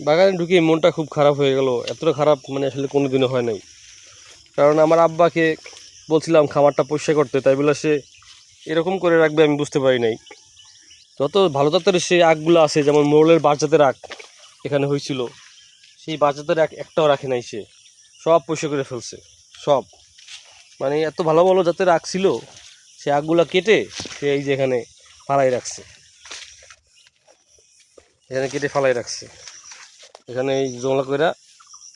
বাগানে ঢুকে মনটা খুব খারাপ হয়ে গেল। এতটা খারাপ মানে আসলে কোনো দিনও হয় নাই। কারণ আমার আব্বাকে বলছিলাম খামারটা পরিষ্কার করতে, তাই বলে সে এরকম করে রাখবে আমি বুঝতে পারি নাই। যত ভালো জাতের সে আগগুলো আছে, যেমন মোরলের বাচ্চাদের আগ এখানে হয়েছিল, সেই বাচ্চাদের আগ একটাও রাখে নাই সে। সব পরিষ্কার করে ফেলছে, সব। মানে এত ভালো ভালো জাতের আগ ছিল, সে আগগুলো কেটে সে এই যে এখানে ফালাই রাখছে। এখানে কেটে ফালাই রাখছে। এখানে এই জংলা করে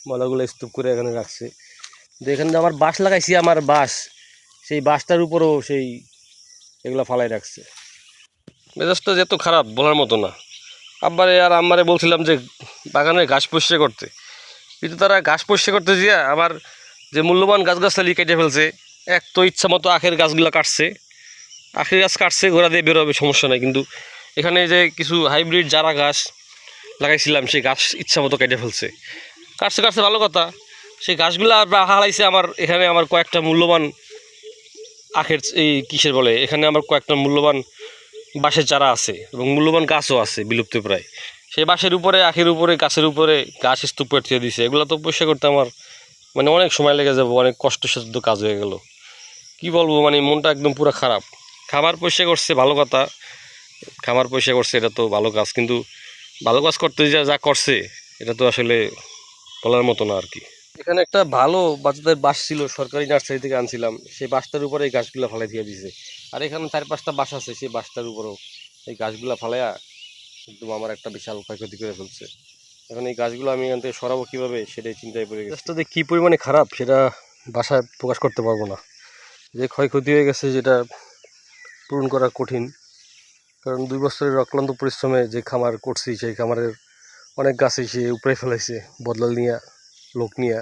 ময়লাগুলো স্তূপ করে এখানে রাখছে। এখানে আমার বাঁশ লাগাইছি, আমার বাঁশ। সেই বাঁশটার উপরও সেই এগুলো ফালাই রাখছে। মেজাজটা যে এত খারাপ, বলার মতো না। আব্বারে আর আম্মারে বলছিলাম যে বাগানে ঘাস পরিষ্কার করতে। কিন্তু তারা ঘাস পরিষ্কার করতে গিয়ে আমার যে মূল্যবান গাছগাছালি কেটে ফেলছে, এক তো ইচ্ছা মতো আখের গাছগুলো কাটছে। আখের গাছ কাটছে গোড়া দিয়ে বেরোবে সমস্যা নাই। কিন্তু এখানে যে কিছু হাইব্রিড জারা গাছ লাগাইছিলাম, সেই গাছ ইচ্ছা মতো কেটে ফেলছে। কাটছে কাটছে, ভালো কথা। সেই গাছগুলো আর হারাইছে আমার, এখানে আমার কয়েকটা মূল্যবান আখের এই কিসের বলে, এখানে আমার কয়েকটা মূল্যবান বাঁশের চারা আছে এবং মূল্যবান গাছও আছে বিলুপ্ত প্রায়। সেই বাঁশের উপরে, আখের উপরে, গাছের উপরে গাছ স্তূপ পেটিয়ে দিছে। এগুলো তো পরিষ্কার করতে আমার মানে অনেক সময় লেগে যাব, অনেক কষ্টসাধ্য কাজ হয়ে গেল। কি বলব মানে মনটা একদম পুরো খারাপ। খাবার পরিষ্কার করছে, ভালো কথা। খাবার পরিষ্কার করছে, এটা তো ভালো কাজ। কিন্তু ভালো কাজ করতে যা যা করছে এটা তো আসলে বলার মতো না আর কি। এখানে একটা ভালো বাচ্চাদের বাস ছিল সরকারি নার্সারি থেকে আনছিলাম। সেই বাসটার উপরে এই গাছগুলো ফালাই দিয়ে দিয়েছে আর এখানে চার পাঁচটা বাস আছে সেই বাসটার উপরেও এই গাছগুলো ফালাইয়া একদম আমার একটা বিশাল ক্ষয়ক্ষতি করে ফেলছে। এখন এই গাছগুলো আমি এখান থেকে সরাবো কীভাবে সেটাই চিন্তায় পড়ে গেছে। গাছটা যে কী পরিমাণে খারাপ সেটা বাসায় প্রকাশ করতে পারব না। যে ক্ষয়ক্ষতি হয়ে গেছে যেটা পূরণ করা কঠিন। কারণ দুই বছরের অক্লান্ত পরিশ্রমে যে খামার করছি, সেই খামারের অনেক গাছই সে উপরে ফেলাইছে, বদলাল নিয়ে, লোক নিয়ে।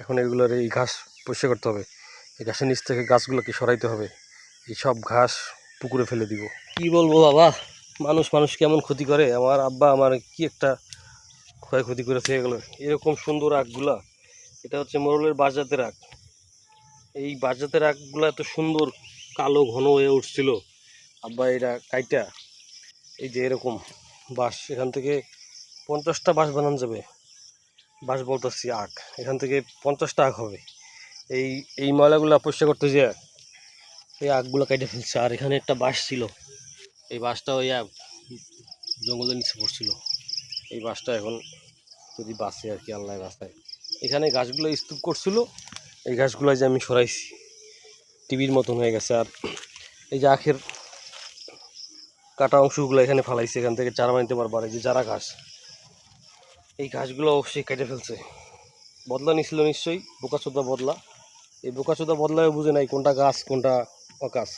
এখন এগুলোর এই ঘাস পরিষ্কার করতে হবে। এই ঘাসের নিচ থেকে গাছগুলোকে সরাইতে হবে। এই সব ঘাস পুকুরে ফেলে দিব। কি বলব বাবা? মানুষ মানুষ কেমন ক্ষতি করে? আমার আব্বা আমার কি একটা ক্ষয়ক্ষতি করে থেকে গেলো? এরকম সুন্দর আগগুলা, এটা হচ্ছে মোরলের বাজাতের আগ। এই বাজাতের আগগুলো এত সুন্দর, কালো ঘন হয়ে উঠছিল। আব্বা এটা কাইটা। এই যে এরকম বাঁশ, এখান থেকে পঞ্চাশটা বাঁশ বানানো যাবে। বাঁশ বলতেছি আখ, এখান থেকে পঞ্চাশটা আখ হবে। এই এই ময়লাগুলো পরিষ্কার করতে যে এই আখগুলো কেটে ফেলছে। আর এখানে একটা বাঁশ ছিল। এই বাঁশটা ওই জঙ্গলের নিচে পড়ছিল। এই বাঁশটা এখন যদি বাঁচে আর কি, আল্লাহ বাঁচায়। এখানে গাছগুলো স্তূপ করছিল। এই গাছগুলো যে আমি সরাইছি, টিভির মতন হয়ে গেছে। আর এই যে আখের কাটা অংশগুলো এখানে ফালাইছে, এখান থেকে চারা বানিতে পারব আর এই যে চারা ঘাস, এই ঘাসগুলো অবশ্যই কেটে ফেলছে। বদলা নিছিল নিশ্চয়ই, বোকাচোদা বদলা। এই বোকাচোদা বদলায় বুঝে নাই কোনটা গাছ, কোনটা অকাশ।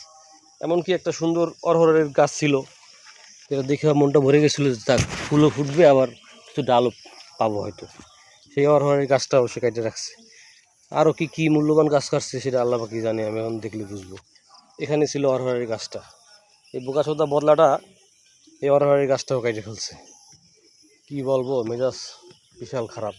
এমনকি একটা সুন্দর অরহরের গাছ ছিল, যেটা দেখে মনটা ভরে গেছিল যে তার ফুলও ফুটবে, আবার কিছু ডালও পাবো হয়তো। সেই অরহরের গাছটাও সে কেটে রাখছে। আরও কি, কী মূল্যবান গাছ কাটছে, সেটা আল্লাহ পাকি জানে, আমি এখন দেখলে বুঝব। এখানে ছিল অরহরের গাছটা। এই বোকাসোদা বদলাটা এই অরহারের গাছটাও কেটে ফেলছে। কি বলব মেজাজ বিশাল খারাপ।